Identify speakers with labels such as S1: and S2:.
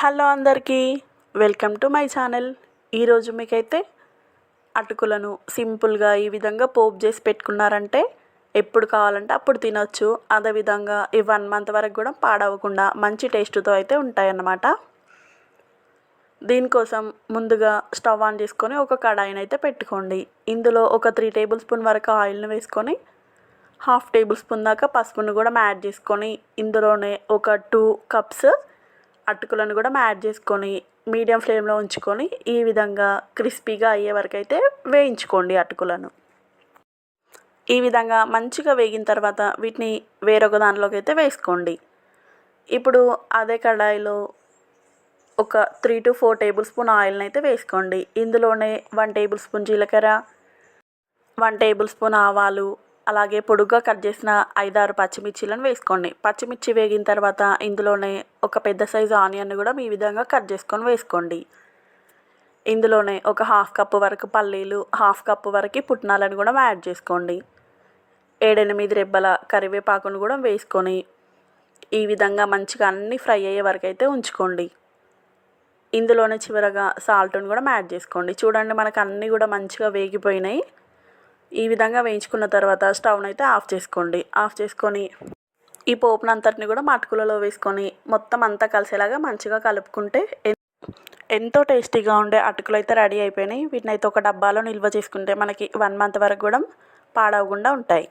S1: Hello అందరికీ welcome to my channel. ఈరోజు మీకైతే అటుకులను సింపుల్గా ఈ విధంగా పోపు చేసి పెట్టుకున్నారంటే ఎప్పుడు కావాలంటే అప్పుడు తినొచ్చు. అదేవిధంగా ఈ వన్ మంత్ వరకు కూడా పాడవకుండా మంచి టేస్ట్తో అయితే ఉంటాయన్నమాట. దీనికోసం ముందుగా స్టవ్ ఆన్ చేసుకొని ఒక కడాయిని అయితే పెట్టుకోండి. ఇందులో ఒక త్రీ టేబుల్ స్పూన్ వరకు ఆయిల్ని వేసుకొని హాఫ్ టేబుల్ స్పూన్ దాకా పసుపును కూడా యాడ్ చేసుకొని ఇందులోనే ఒక టూ కప్స్ అటుకులను కూడా యాడ్ చేసుకొని మీడియం ఫ్లేమ్లో ఉంచుకొని ఈ విధంగా క్రిస్పీగా అయ్యే వరకు అయితే వేయించుకోండి అటుకులను. ఈ విధంగా మంచిగా వేగిన తర్వాత వీటిని వేరొక దానిలోకి అయితే వేసుకోండి. ఇప్పుడు అదే కడాయిలో ఒక three to four table spoon ఆయిల్ని అయితే వేసుకోండి. ఇందులోనే వన్ టేబుల్ స్పూన్ జీలకర్ర వన్ టేబుల్ స్పూన్ ఆవాలు అలాగే పొడుగ్గా కట్ చేసిన ఐదారు పచ్చిమిర్చీలను వేసుకోండి. పచ్చిమిర్చి వేగిన తర్వాత ఇందులోనే ఒక పెద్ద సైజు ఆనియన్ కూడా ఈ విధంగా కట్ చేసుకొని వేసుకోండి. ఇందులోనే ఒక హాఫ్ కప్పు వరకు పల్లీలు హాఫ్ కప్పు వరకు పుట్నాలను కూడా యాడ్ చేసుకోండి. ఏడెనిమిది రెబ్బల కరివేపాకును కూడా వేసుకొని ఈ విధంగా మంచిగా అన్నీ ఫ్రై అయ్యే వరకు అయితే ఉంచుకోండి. ఇందులోనే చివరగా సాల్ట్ని కూడా యాడ్ చేసుకోండి. చూడండి మనకు అన్నీ కూడా మంచిగా వేగిపోయినాయి. ఈ విధంగా వేయించుకున్న తర్వాత స్టవ్ని అయితే ఆఫ్ చేసుకోండి. ఆఫ్ చేసుకొని ఈ పోపును అంతటిని కూడా మటుకులలో వేసుకొని మొత్తం అంతా కలిసేలాగా మంచిగా కలుపుకుంటే ఎంతో టేస్టీగా ఉండే అటుకులు అయితే రెడీ అయిపోయినాయి. వీటిని అయితే ఒక డబ్బాలో నిల్వ చేసుకుంటే మనకి వన్ మంత్ వరకు కూడా పాడవకుండా ఉంటాయి.